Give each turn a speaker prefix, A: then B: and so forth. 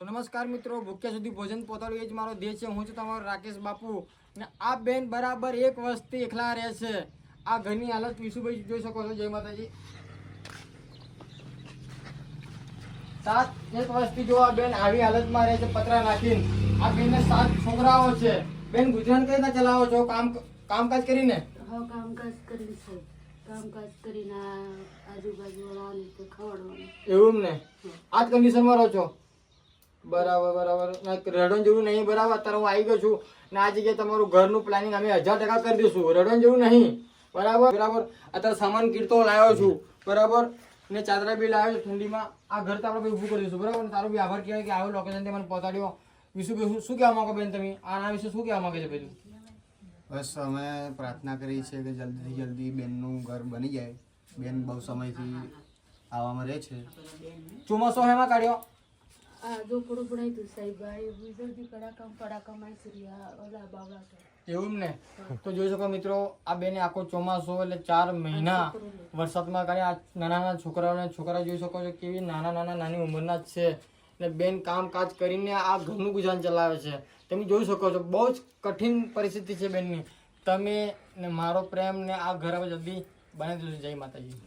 A: તો નમસ્કાર મિત્રો ભૂખ્યા સુધી ભોજન પહોંચાડ્યું એ જ મારો ધ્યેય છે. હું છું તમારો રાકેશ બાપુ ને આ બેન બરાબર એક વર્ષથી એકલા રહે છે. આ ઘરની હાલત વિશુભાઈ જોઈ શકો છો. જય માતાજી. સાત એક વર્ષથી જો આ બેન આવી હાલતમાં રહે છે પતરા નાખીને. આ બેનને સાત છોકરાઓ છે. બેન ગુજરાન કઈ રીતના ચલાવો છો? કામ કામકાજ કરીને?
B: હા કામકાજ કરીને કામકાજ કરીને આજુબાજુ વાળાને ખવડાવવાનું
A: એવું ને આ જ કન્ડિશનમાં રહો છો? બરાબર બરાબર. રડવાની જરૂર નહીં બરાબર. અત્યારે હું આવી ગયો છું ને આ જગ્યાએ તમારું ઘરનું પ્લાનિંગ અમે હજાર ટકા કરી દઈશું. રડવાની જરૂર નહીં. બરાબર બરાબર. અત્યારે સામાન કીર્તો લાવ્યો છું. બરાબર? ને ચાદરા બી લાવ્યો છું ઠંડીમાં. આ ઘર તો આપણે ઊભું કરી દઈશું. બરાબર? તારો બી આભાર કહેવાય કે આવું લોકેશન મને પહોંચાડ્યો. વિશુભાઈ શું- શું કહેવા માંગો બેન તમે? આના વિશે શું કહેવા માંગે છે પેલું?
C: બસ અમે પ્રાર્થના કરી છે કે જલ્દીથી જલ્દી બેનનું ઘર બની જાય. બેન બહુ સમયથી આવવામાં રહે છે.
A: ચોમાસો હેમાં કાઢ્યો?
B: ઝોપડું બનાવ્યું હતું સાહેબ ઓલા
A: એવું ને તો જોઈ શકો મિત્રો આ બેને આખો ચોમાસો એટલે ચાર મહિના વરસાદમાં કાઢે આ નાના નાના છોકરાઓને છોકરા જોઈ શકો છો કેવી નાના નાના નાની ઉંમરના જ છે. ને બેન કામકાજ કરીને આ ઘરનું ગુજરાન ચલાવે છે. તમે જોઈ શકો છો બહુ જ કઠિન પરિસ્થિતિ છે બેનની. તમે ને મારો પ્રેમ ને આ ઘર હવે જલ્દી બનાવી દીધું જય માતાજી.